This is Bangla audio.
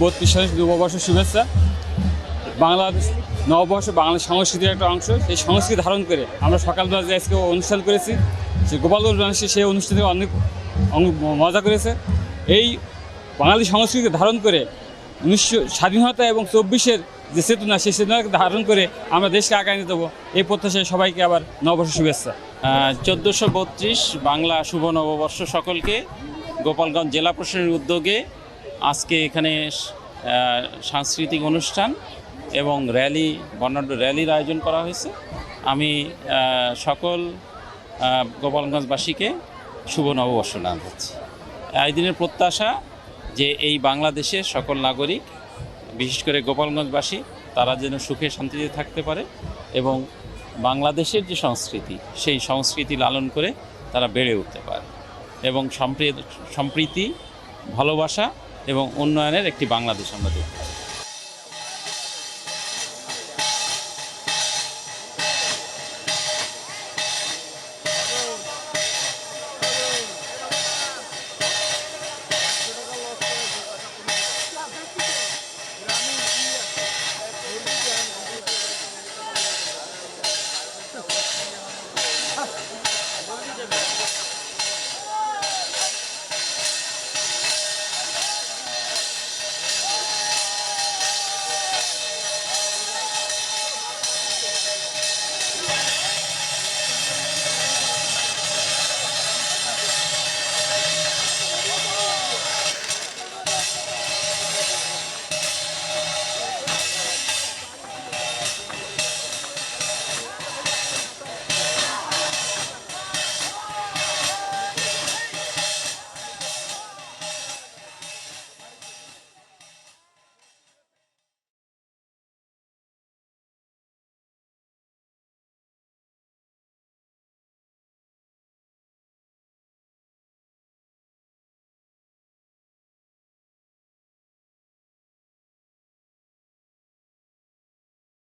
বত্রিশ সালের নববর্ষ শুভেচ্ছা। বাংলাদেশ নববর্ষ বাংলা সংস্কৃতির একটা অংশ। সেই সংস্কৃতি ধারণ করে আমরা সকালবেলা যে আজকে অনুষ্ঠান করেছি সে গোপালগঞ্জ মানুষের সেই অনুষ্ঠানে অনেক মজা করেছে। এই বাঙালি সংস্কৃতি ধারণ করে উনিশশো স্বাধীনতা এবং চব্বিশের যে চেতনা, সেই চেতনাকে ধারণ করে আমরা দেশকে আগায় নিয়ে দেবো এই প্রত্যাশায় সবাইকে আবার নববর্ষ শুভেচ্ছা। চোদ্দোশো বত্রিশ বাংলা শুভ নববর্ষ সকলকে। গোপালগঞ্জ জেলা প্রশাসনের উদ্যোগে আজকে এখানে সাংস্কৃতিক অনুষ্ঠান এবং র্যালি, বর্ণাঢ্য র্যালির আয়োজন করা হয়েছে। আমি সকল গোপালগঞ্জবাসীকে শুভ নববর্ষ জানাচ্ছি। এই দিনের প্রত্যাশা যে এই বাংলাদেশের সকল নাগরিক, বিশেষ করে গোপালগঞ্জবাসী, তারা যেন সুখে শান্তিতে থাকতে পারে এবং বাংলাদেশের যে সংস্কৃতি, সেই সংস্কৃতি লালন করে তারা বেড়ে উঠতে পারে। এবং সম্প্রী- সম্প্রীতি, ভালোবাসা এবং উন্নয়নের একটি বাংলাদেশ আমরা দেখতে